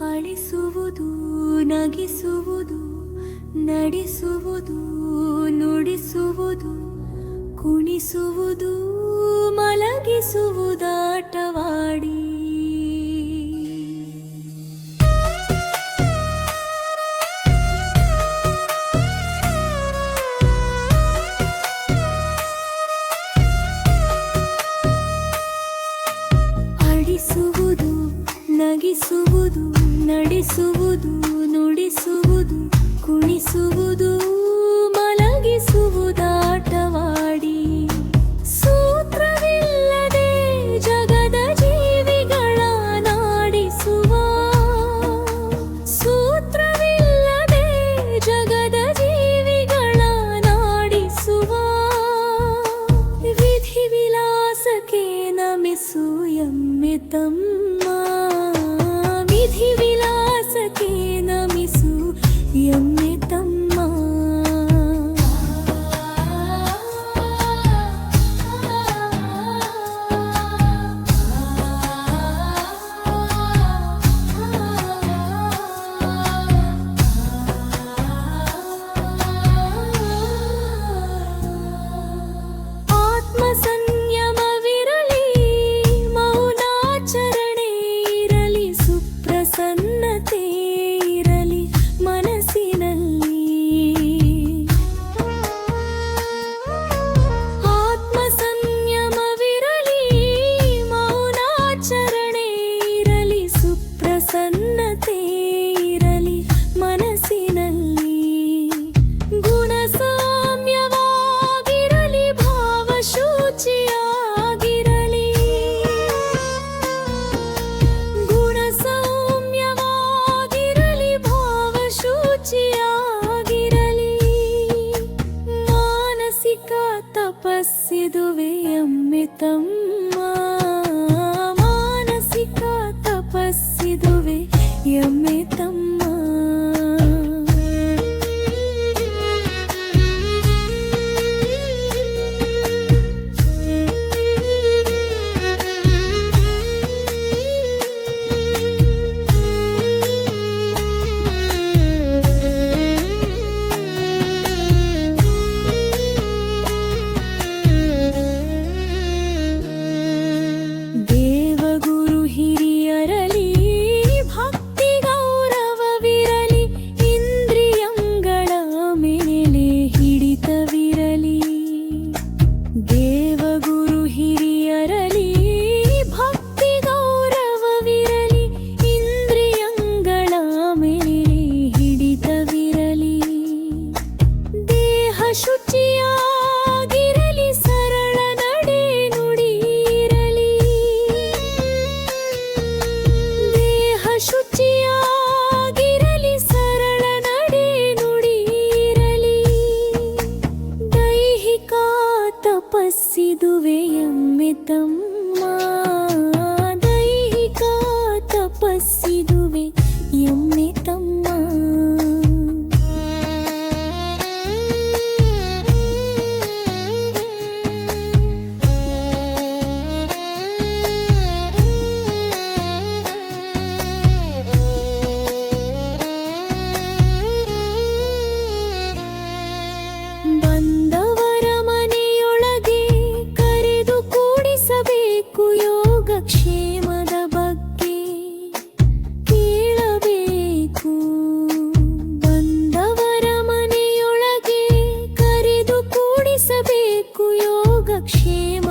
ಅಳಿಸುವುದು ನಗಿಸುವುದು ನಡೆಸುವುದು ನುಡಿಸುವುದು ಕುಣಿಸುವುದು ಮಲಗಿಸುವುದಾಟವಾಡಿ ಅಳಿಸುವುದು ನಗಿಸುವುದು ನಡೆಸುವುದು ನುಡಿಸುವುದು. ಸುಪ್ರಸನ್ನತೆ ಇರಲಿ ಮನಸ್ಸಿನಲ್ಲಿ. ಗುಣ ಸಾಮ್ಯವಾಗಿರಲಿ ಭಾವ ಶುಚಿಯಾಗಿರಲಿ ಗುಣ ಸೌಮ್ಯವಾಗಿರಲಿ ಭಾವ ಶುಚಿಯಾಗಿರಲಿ ಮಾನಸಿಕ ತಪಸ್ಸಿದುವೆ ತಮ್ಮ ಶುಚಿಯಾಗಿರಲಿ ಸರಳ ನಡೆ ನುಡಿಯಿರಲಿ ದೇಹ ಶುಚಿಯಾಗಿರಲಿ ಸರಳ ನಡೆ ನುಡಿಯಿರಲಿ ದೈಹಿಕ ತಪಸ್ಸಿದುವೆ ಎಮ್ಮೆ ತಮ್ಮ నీకు యోగక్షేమ